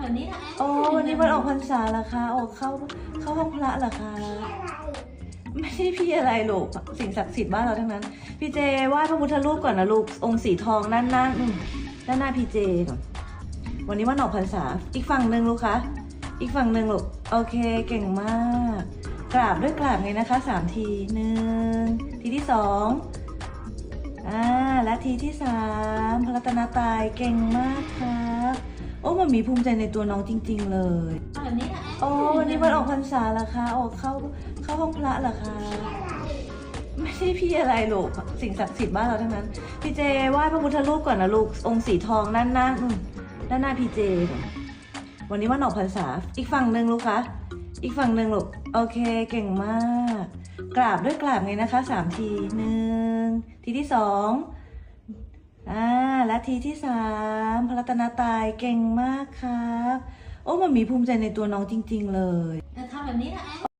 แบบนี้นะโอ้วันนี้วันออกพรรษาเหรอคะโอ้เข้าเข้าห้องพระเหรอคะ ไม่ใช่พี่อะไรลูกสิ่งศักดิ์สิทธิ์บ้านเราทั้งนั้น พี่เจไหว้พระพุทธรูปก่อนนะลูกองค์สีทองด้านหน้าอืมด้านหน้าพี่เจก่อนวันนี้วันออกพรรษาอีกฝั่งหนึ่งลูกคะอีกฝั่งหนึ่งลูกโอเคเก่งมาก กราบด้วยกราบไงนะคะสามทีหนึ่งทีที่สองอ่าและทีที่สามพระรัตนตรัยเก่งมากครับโอ้มันมีภูมิใจในตัวน้องจริง ๆ เลยทำแบบนี้นะโอ้วันนี้วันออกพรรษาเหรอคะโอ้เข้าเข้าห้องพระเหรอคะ ไม่ใช่พี่อะไรลูกสิ่งศักดิ์สิทธิ์บ้านเราทั้งนั้น พี่เจไหว้พระพุทธรูปก่อนนะลูกองค์สีทองด้านหน้าอืมด้านหน้าพี่เจก่อนวันนี้วันออกพรรษาอีกฝั่งหนึ่งลูกคะอีกฝั่งหนึ่งลูกโอเคเก่งมาก กราบด้วยกราบไงนะคะสามทีหนึ่งทีที่สองอ่าและ ทีที่สามพระรัตนตายเก่งมากครับ โอ้มันมีภูมิใจในตัวน้องจริง ๆ เลยทำแบบนี้นะแอ